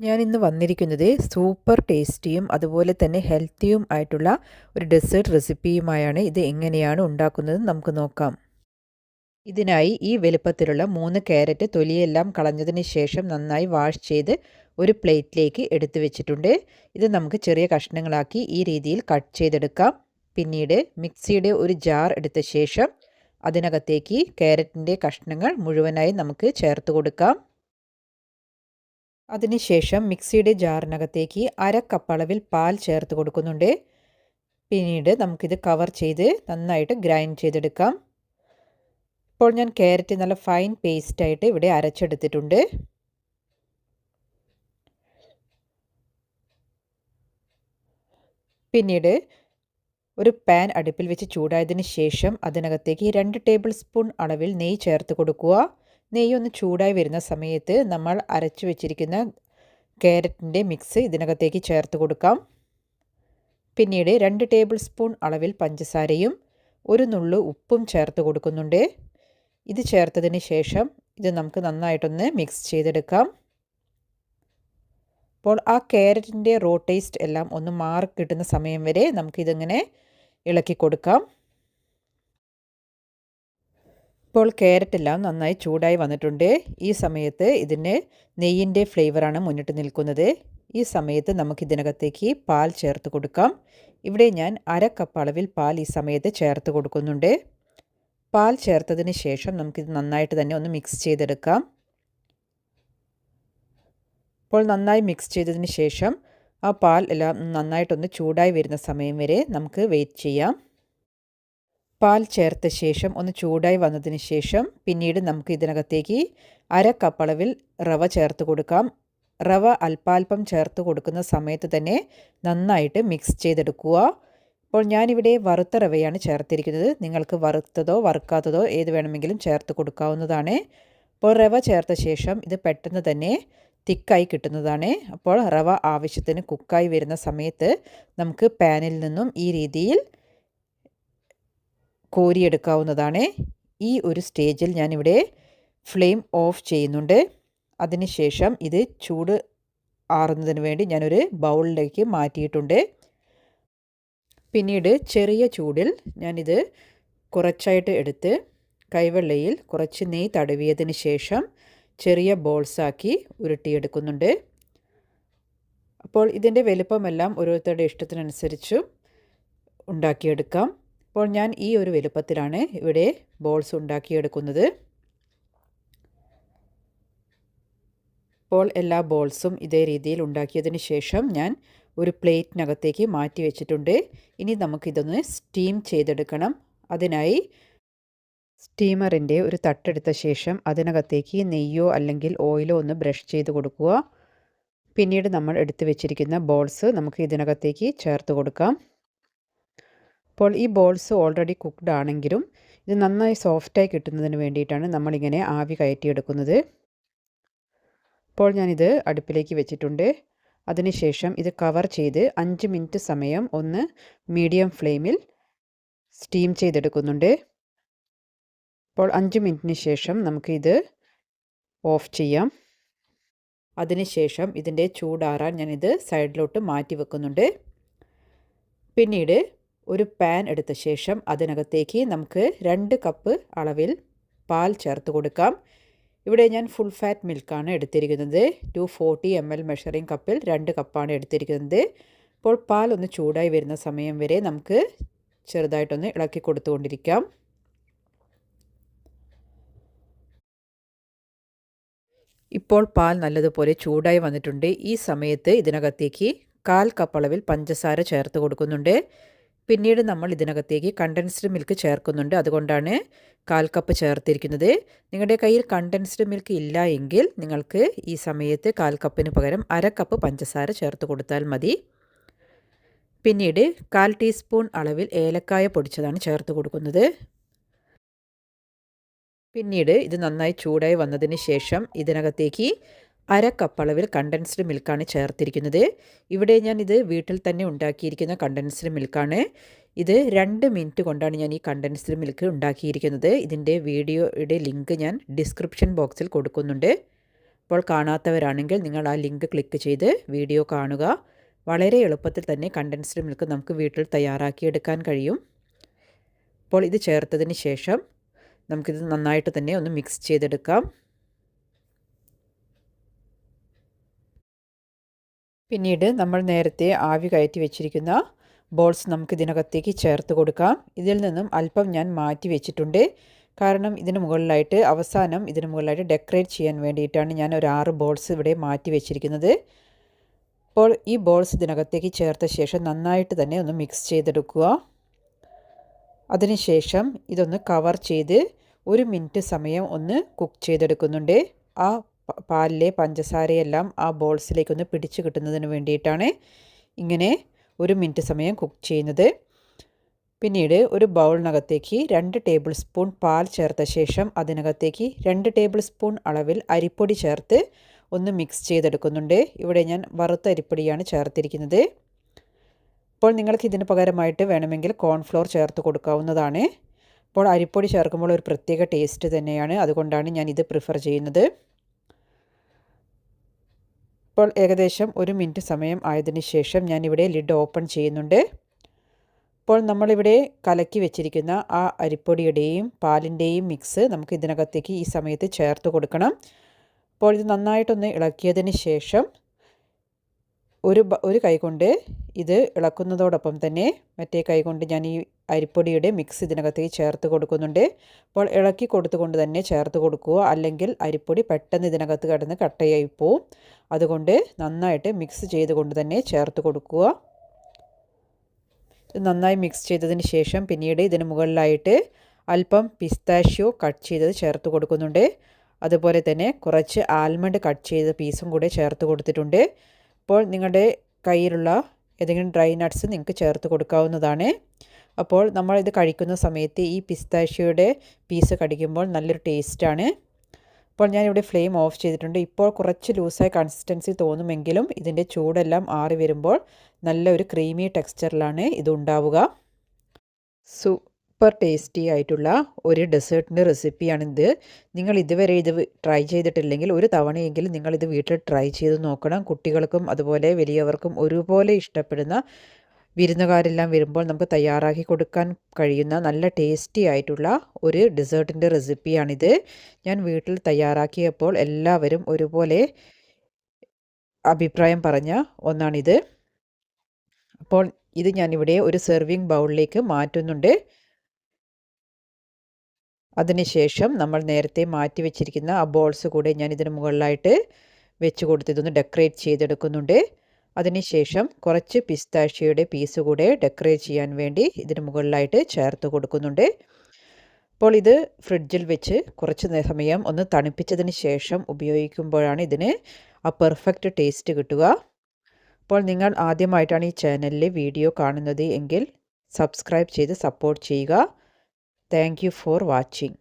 ഞാൻ ഇന്ന് വന്നിരിക്കുന്നത് സൂപ്പർ ടേസ്റ്റിയും അതുപോലെ തന്നെ ഹെൽത്തിയും ആയിട്ടുള്ള ഒരു ഡെസേർട്ട് റെസിപ്പിയുമായാണ്. ഇത് എങ്ങനെയാണ് ഉണ്ടാക്കുന്നത് നമുക്ക് നോക്കാം. ഇതിനായി ഈ വലുപ്പത്തിലുള്ള മൂന്ന് ക്യാരറ്റ് തൊലിയെല്ലാം കളഞ്ഞതിന് ശേഷം നന്നായി വാഷ് ചെയ്ത് ഒരു പ്ലേറ്റിലേക്ക് എടുത്തു വെച്ചിട്ടുണ്ട്. ഇത് നമുക്ക് ചെറിയ കഷ്ണങ്ങളാക്കി ഈ രീതിയിൽ കട്ട് ചെയ്തെടുക്കാം. പിന്നീട് മിക്സിയുടെ ഒരു ജാർ എടുത്ത ശേഷം അതിനകത്തേക്ക് ക്യാരറ്റിന്റെ കഷ്ണങ്ങൾ മുഴുവനായി നമുക്ക് ചേർത്ത് കൊടുക്കാം. അതിനുശേഷം മിക്സിയുടെ ജാറിനകത്തേക്ക് അര കപ്പളവിൽ പാൽ ചേർത്ത് കൊടുക്കുന്നുണ്ട്. പിന്നീട് നമുക്കിത് കവർ ചെയ്ത് നന്നായിട്ട് ഗ്രൈൻഡ് ചെയ്തെടുക്കാം. ഇപ്പോൾ ഞാൻ ക്യാരറ്റ് നല്ല ഫൈൻ പേസ്റ്റായിട്ട് ഇവിടെ അരച്ചെടുത്തിട്ടുണ്ട്. പിന്നീട് ഒരു പാൻ അടുപ്പിൽ വെച്ച് ചൂടായതിന് ശേഷം അതിനകത്തേക്ക് രണ്ട് ടേബിൾ സ്പൂൺ അളവിൽ നെയ്യ് ചേർത്ത് കൊടുക്കുക. നെയ്യ് ഒന്ന് ചൂടായി വരുന്ന സമയത്ത് നമ്മൾ അരച്ചു വെച്ചിരിക്കുന്ന ക്യാരറ്റിന്റെ മിക്സ് ഇതിനകത്തേക്ക് ചേർത്ത് കൊടുക്കാം. പിന്നീട് രണ്ട് ടേബിൾ സ്പൂൺ അളവിൽ പഞ്ചസാരയും ഒരു നുള്ളു ഉപ്പും ചേർത്ത് കൊടുക്കുന്നുണ്ട്. ഇത് ചേർത്തതിന് ശേഷം ഇത് നമുക്ക് നന്നായിട്ടൊന്ന് മിക്സ് ചെയ്തെടുക്കാം. അപ്പോൾ ആ ക്യാരറ്റിന്റെ റോ ടേസ്റ്റ് എല്ലാം ഒന്ന് മാറി കിട്ടുന്ന സമയം വരെ നമുക്കിതിങ്ങനെ ഇളക്കി കൊടുക്കാം. ഇപ്പോൾ ക്യാരറ്റ് എല്ലാം നന്നായി ചൂടായി വന്നിട്ടുണ്ട്. ഈ സമയത്ത് ഇതിന് നെയ്യിന്റെ ഫ്ലേവറാണ് മുന്നിട്ട് നിൽക്കുന്നത്. ഈ സമയത്ത് നമുക്ക് ഇതിനകത്തേക്ക് പാൽ ചേർത്ത് കൊടുക്കാം. ഇവിടെ ഞാൻ അര കപ്പ് അളവിൽ പാൽ ഈ സമയത്ത് ചേർത്ത് കൊടുക്കുന്നുണ്ട്. പാൽ ചേർത്തതിന് ശേഷം നമുക്കിത് നന്നായിട്ട് തന്നെ ഒന്ന് മിക്സ് ചെയ്തെടുക്കാം. ഇപ്പോൾ നന്നായി മിക്സ് ചെയ്തതിന് ശേഷം ആ പാൽ എല്ലാം നന്നായിട്ടൊന്ന് ചൂടായി വരുന്ന സമയം വരെ നമുക്ക് വെയിറ്റ് ചെയ്യാം. പാൽ ചേർത്ത ശേഷം ഒന്ന് ചൂടായി വന്നതിന് ശേഷം പിന്നീട് നമുക്ക് ഇതിനകത്തേക്ക് അര കപ്പളവിൽ റവ ചേർത്ത് കൊടുക്കാം. റവ അല്പാൽപ്പം ചേർത്ത് കൊടുക്കുന്ന സമയത്ത് തന്നെ നന്നായിട്ട് മിക്സ് ചെയ്തെടുക്കുക. അപ്പോൾ ഞാനിവിടെ വറുത്ത റവയാണ് ചേർത്തിരിക്കുന്നത്. നിങ്ങൾക്ക് വറുത്തതോ വറുക്കാത്തതോ ഏത് വേണമെങ്കിലും ചേർത്ത് കൊടുക്കാവുന്നതാണ്. അപ്പോൾ റവ ചേർത്ത ശേഷം ഇത് പെട്ടെന്ന് തന്നെ തിക്കായി കിട്ടുന്നതാണ്. അപ്പോൾ റവ ആവശ്യത്തിന് കുക്കായി വരുന്ന സമയത്ത് നമുക്ക് പാനിൽ നിന്നും ഈ രീതിയിൽ കോരിയെടുക്കാവുന്നതാണ്. ഈ ഒരു സ്റ്റേജിൽ ഞാനിവിടെ ഫ്ലെയിം ഓഫ് ചെയ്യുന്നുണ്ട്. അതിനുശേഷം ഇത് ചൂട് ആറുന്നതിന് വേണ്ടി ഞാനൊരു ബൗളിലേക്ക് മാറ്റിയിട്ടുണ്ട്. പിന്നീട് ചെറിയ ചൂടിൽ ഞാനിത് കുറച്ചായിട്ട് എടുത്ത് കൈവെള്ളയിൽ കുറച്ച് നെയ് തടവിയതിന് ശേഷം ചെറിയ ബോൾസാക്കി ഉരുട്ടിയെടുക്കുന്നുണ്ട്. അപ്പോൾ ഇതിന്റെ വലിപ്പമെല്ലാം ഓരോരുത്തരുടെ ഇഷ്ടത്തിനനുസരിച്ച് ഉണ്ടാക്കിയെടുക്കാം. അപ്പോൾ ഞാൻ ഈ ഒരു വലുപ്പത്തിലാണ് ഇവിടെ ബോൾസ് ഉണ്ടാക്കിയെടുക്കുന്നത്. അപ്പോൾ എല്ലാ ബോൾസും ഇതേ രീതിയിൽ ഉണ്ടാക്കിയതിന് ശേഷം ഞാൻ ഒരു പ്ലേറ്റിനകത്തേക്ക് മാറ്റി വെച്ചിട്ടുണ്ട്. ഇനി നമുക്കിതൊന്ന് സ്റ്റീം ചെയ്തെടുക്കണം. അതിനായി സ്റ്റീമറിന്റെ ഒരു തട്ടെടുത്ത ശേഷം അതിനകത്തേക്ക് നെയ്യോ അല്ലെങ്കിൽ ഓയിലോ ഒന്ന് ബ്രഷ് ചെയ്ത് കൊടുക്കുക. പിന്നീട് നമ്മൾ എടുത്തു വെച്ചിരിക്കുന്ന ബോൾസ് നമുക്ക് ഇതിനകത്തേക്ക് ചേർത്ത് കൊടുക്കാം. അപ്പോൾ ഈ ബോൾസ് ഓൾറെഡി കുക്ക്ഡ് ആണെങ്കിലും ഇത് നന്നായി സോഫ്റ്റായി കിട്ടുന്നതിന് വേണ്ടിയിട്ടാണ് നമ്മളിങ്ങനെ ആവി കയറ്റിയെടുക്കുന്നത്. അപ്പോൾ ഞാനിത് അടുപ്പിലേക്ക് വെച്ചിട്ടുണ്ട്. അതിനുശേഷം ഇത് കവർ ചെയ്ത് അഞ്ച് മിനിറ്റ് സമയം ഒന്ന് മീഡിയം ഫ്ലെയിമിൽ സ്റ്റീം ചെയ്തെടുക്കുന്നുണ്ട്. അപ്പോൾ അഞ്ച് മിനിറ്റിന് ശേഷം നമുക്ക് ഇത് ഓഫ് ചെയ്യാം. അതിനുശേഷം ഇതിന്റെ ചൂടാറാൻ ഞാനിത് സൈഡിലോട്ട് മാറ്റി വെക്കുന്നുണ്ട്. പിന്നീട് ഒരു പാൻ എടുത്ത ശേഷം അതിനകത്തേക്ക് നമുക്ക് രണ്ട് കപ്പ് അളവിൽ പാൽ ചേർത്ത് കൊടുക്കാം. ഇവിടെ ഞാൻ ഫുൾ ഫാറ്റ് മിൽക്കാണ് എടുത്തിരിക്കുന്നത്. Two forty M L measuring കപ്പിൽ രണ്ട് കപ്പാണ് എടുത്തിരിക്കുന്നത്. അപ്പോൾ പാൽ ഒന്ന് ചൂടായി വരുന്ന സമയം വരെ നമുക്ക് ചെറുതായിട്ടൊന്ന് ഇളക്കി കൊടുത്തുകൊണ്ടിരിക്കാം. ഇപ്പോൾ പാൽ നല്ലതുപോലെ ചൂടായി വന്നിട്ടുണ്ട്. ഈ സമയത്ത് ഇതിനകത്തേക്ക് കാൽ കപ്പ് അളവിൽ പഞ്ചസാര ചേർത്ത് കൊടുക്കുന്നുണ്ട്. പിന്നീട് നമ്മൾ ഇതിനകത്തേക്ക് കണ്ടൻസ്ഡ് മിൽക്ക് ചേർക്കുന്നുണ്ട്. അതുകൊണ്ടാണ് കാൽ കപ്പ് ചേർത്തിരിക്കുന്നത്. നിങ്ങളുടെ കയ്യിൽ കണ്ടൻസ്ഡ് മിൽക്ക് ഇല്ല എങ്കിൽ നിങ്ങൾക്ക് ഈ സമയത്ത് കാൽ കപ്പിന് പകരം അര കപ്പ് പഞ്ചസാര ചേർത്ത് കൊടുത്താൽ മതി. പിന്നീട് കാൽ ടീസ്പൂൺ അളവിൽ ഏലക്കായ പൊടിച്ചതാണ് ചേർത്ത് കൊടുക്കുന്നത്. പിന്നീട് ഇത് നന്നായി ചൂടായി വന്നതിന് ശേഷം ഇതിനകത്തേക്ക് അര കപ്പ് അളവിൽ കണ്ടൻസ്ഡ് മിൽക്കാണ് ചേർത്തിരിക്കുന്നത്. ഇവിടെ ഞാൻ ഇത് വീട്ടിൽ തന്നെ ഉണ്ടാക്കിയിരിക്കുന്ന കണ്ടൻസ്ഡ് മിൽക്കാണ് ഇത് രണ്ട് മിനിറ്റ് കൊണ്ടാണ് ഞാൻ ഈ കണ്ടൻസ്ഡ് മിൽക്ക് ഉണ്ടാക്കിയിരിക്കുന്നത്. ഇതിന്റെ വീഡിയോയുടെ ലിങ്ക് ഞാൻ ഡിസ്ക്രിപ്ഷൻ ബോക്സിൽ കൊടുക്കുന്നുണ്ട്. അപ്പോൾ കാണാത്തവരാണെങ്കിൽ നിങ്ങൾ ആ ലിങ്ക് ക്ലിക്ക് ചെയ്ത് വീഡിയോ കാണുക. വളരെ എളുപ്പത്തിൽ തന്നെ കണ്ടൻസ്ഡ് മിൽക്ക് നമുക്ക് വീട്ടിൽ തയ്യാറാക്കിയെടുക്കാൻ കഴിയും. അപ്പോൾ ഇത് ചേർത്തതിന് ശേഷം നമുക്കിത് നന്നായിട്ട് തന്നെ ഒന്ന് മിക്സ് ചെയ്തെടുക്കാം. പിന്നീട് നമ്മൾ നേരത്തെ ആവി കയറ്റി വെച്ചിരിക്കുന്ന ബോൾസ് നമുക്ക് ഇതിനകത്തേക്ക് ചേർത്ത് കൊടുക്കാം. ഇതിൽ നിന്നും അല്പം ഞാൻ മാറ്റി വെച്ചിട്ടുണ്ട്. കാരണം ഇതിന് മുകളിലായിട്ട് അവസാനം ഇതിന് മുകളിലായിട്ട് ഡെക്കറേറ്റ് ചെയ്യാൻ വേണ്ടിയിട്ടാണ് ഞാൻ ഒരു ആറ് ബോൾസ് ഇവിടെ മാറ്റി വെച്ചിരിക്കുന്നത്. അപ്പോൾ ഈ ബോൾസ് ഇതിനകത്തേക്ക് ചേർത്ത ശേഷം നന്നായിട്ട് തന്നെ ഒന്ന് മിക്സ് ചെയ്തെടുക്കുക. അതിനുശേഷം ഇതൊന്ന് കവർ ചെയ്ത് ഒരു മിനിറ്റ് സമയം ഒന്ന് കുക്ക് ചെയ്തെടുക്കുന്നുണ്ട്. ആ പാലിലെ പഞ്ചസാരയെല്ലാം ആ ബോൾസിലേക്കൊന്ന് പിടിച്ച് കിട്ടുന്നതിന് വേണ്ടിയിട്ടാണ് ഇങ്ങനെ ഒരു മിനിറ്റ് സമയം കുക്ക് ചെയ്യുന്നത്. പിന്നീട് ഒരു ബൗളിനകത്തേക്ക് രണ്ട് ടേബിൾ സ്പൂൺ പാൽ ചേർത്ത ശേഷം അതിനകത്തേക്ക് രണ്ട് ടേബിൾ സ്പൂൺ അളവിൽ അരിപ്പൊടി ചേർത്ത് ഒന്ന് മിക്സ് ചെയ്തെടുക്കുന്നുണ്ട്. ഇവിടെ ഞാൻ വറുത്ത അരിപ്പൊടിയാണ് ചേർത്തിരിക്കുന്നത്. ഇപ്പോൾ നിങ്ങൾക്ക് ഇതിന് പകരമായിട്ട് വേണമെങ്കിൽ കോൺഫ്ലോർ ചേർത്ത് കൊടുക്കാവുന്നതാണ്. അപ്പോൾ അരിപ്പൊടി ചേർക്കുമ്പോൾ ഒരു പ്രത്യേക ടേസ്റ്റ് തന്നെയാണ്. അതുകൊണ്ടാണ് ഞാൻ ഇത് പ്രിഫർ ചെയ്യുന്നത്. ഇപ്പോൾ ഏകദേശം ഒരു മിനിറ്റ് സമയം ആയതിന് ശേഷം ഞാനിവിടെ ലിഡ് ഓപ്പൺ ചെയ്യുന്നുണ്ട്. ഇപ്പോൾ നമ്മളിവിടെ കലക്കി വെച്ചിരിക്കുന്ന ആ അരിപ്പൊടിയുടെയും പാലിന്റെയും മിക്സ് നമുക്ക് ഇതിനകത്തേക്ക് ഈ സമയത്ത് ചേർത്ത് കൊടുക്കണം. അപ്പോൾ ഇത് നന്നായിട്ടൊന്ന് ഇളക്കിയതിന് ശേഷം ഒരു ഒരു കൈകൊണ്ട് ഇത് ഇളക്കുന്നതോടൊപ്പം തന്നെ മറ്റേ കൈകൊണ്ട് ഞാൻ ഈ അരിപ്പൊടിയുടെ മിക്സ് ഇതിനകത്തേക്ക് ചേർത്ത് കൊടുക്കുന്നുണ്ട്. അപ്പോൾ ഇളക്കി കൊടുത്തുകൊണ്ട് തന്നെ ചേർത്ത് കൊടുക്കുക. അല്ലെങ്കിൽ അരിപ്പൊടി പെട്ടെന്ന് ഇതിനകത്ത് കിടന്ന് കട്ടയായി പോവും. അതുകൊണ്ട് നന്നായിട്ട് മിക്സ് ചെയ്തുകൊണ്ട് തന്നെ ചേർത്ത് കൊടുക്കുക. ഇത് നന്നായി മിക്സ് ചെയ്തതിന് ശേഷം പിന്നീട് ഇതിന് മുകളിലായിട്ട് അല്പം പിസ്താഷ്യോ കട്ട് ചെയ്തത് ചേർത്ത് കൊടുക്കുന്നുണ്ട്. അതുപോലെ തന്നെ കുറച്ച് ആൽമണ്ട് കട്ട് ചെയ്ത പീസും കൂടെ ചേർത്ത് കൊടുത്തിട്ടുണ്ട്. ഇപ്പോൾ നിങ്ങളുടെ കയ്യിലുള്ള ഏതെങ്കിലും ഡ്രൈ നട്ട്സ് നിങ്ങൾക്ക് ചേർത്ത് കൊടുക്കാവുന്നതാണ്. അപ്പോൾ നമ്മൾ ഇത് കഴിക്കുന്ന സമയത്ത് ഈ പിസ്താഷ്യയുടെ പീസ് കടിക്കുമ്പോൾ നല്ലൊരു ടേസ്റ്റാണ് അപ്പോൾ ഞാനിവിടെ ഫ്ലെയിം ഓഫ് ചെയ്തിട്ടുണ്ട്. ഇപ്പോൾ കുറച്ച് ലൂസായ കൺസിസ്റ്റൻസി തോന്നുമെങ്കിലും ഇതിന്റെ ചൂടെല്ലാം ആറി വരുമ്പോൾ നല്ല ഒരു ക്രീമി ടെക്സ്ചറിലാണ് ഇത് ഉണ്ടാവുക. സൂപ്പർ ടേസ്റ്റി ആയിട്ടുള്ള ഒരു ഡെസേർട്ടിന്റെ റെസിപ്പിയാണിത് നിങ്ങൾ ഇതുവരെ ഇത് ട്രൈ ചെയ്തിട്ടില്ലെങ്കിൽ ഒരു തവണയെങ്കിലും നിങ്ങളിത് വീട്ടിൽ ട്രൈ ചെയ്ത് നോക്കണം. കുട്ടികൾക്കും അതുപോലെ വലിയവർക്കും ഒരുപോലെ ഇഷ്ടപ്പെടുന്ന വിരുന്നുകാരെല്ലാം വരുമ്പോൾ നമുക്ക് തയ്യാറാക്കി കൊടുക്കാൻ കഴിയുന്ന നല്ല ടേസ്റ്റി ആയിട്ടുള്ള ഒരു ഡെസേർട്ടിന്റെ റെസിപ്പിയാണിത് ഞാൻ വീട്ടിൽ തയ്യാറാക്കിയപ്പോൾ എല്ലാവരും ഒരുപോലെ അഭിപ്രായം പറഞ്ഞ ഒന്നാണിത്. അപ്പോൾ ഇത് ഞാനിവിടെ ഒരു സെർവിങ് ബൗളിലേക്ക് മാറ്റുന്നുണ്ട്. അതിനുശേഷം നമ്മൾ നേരത്തെ മാറ്റി വെച്ചിരിക്കുന്ന ആ ബോൾസ് കൂടെ ഞാൻ ഇതിന് മുകളിലായിട്ട് വെച്ച് കൊടുത്ത് ഇതൊന്ന് ഡെക്കറേറ്റ് ചെയ്തെടുക്കുന്നുണ്ട്. അതിനുശേഷം കുറച്ച് പിസ്താഷ്യയുടെ പീസ് കൂടെ ഡെക്കറേറ്റ് ചെയ്യാൻ വേണ്ടി ഇതിന് മുകളിലായിട്ട് ചേർത്ത് കൊടുക്കുന്നുണ്ട്. അപ്പോൾ ഇത് ഫ്രിഡ്ജിൽ വെച്ച് കുറച്ച് സമയം ഒന്ന് തണുപ്പിച്ചതിന് ശേഷം ഉപയോഗിക്കുമ്പോഴാണ് ഇതിന് ആ പെർഫെക്റ്റ് ടേസ്റ്റ് കിട്ടുക. അപ്പോൾ നിങ്ങൾ ആദ്യമായിട്ടാണ് ഈ ചാനലിൽ വീഡിയോ കാണുന്നത് എങ്കിൽ സബ്സ്ക്രൈബ് ചെയ്ത് സപ്പോർട്ട് ചെയ്യുക. Thank for watching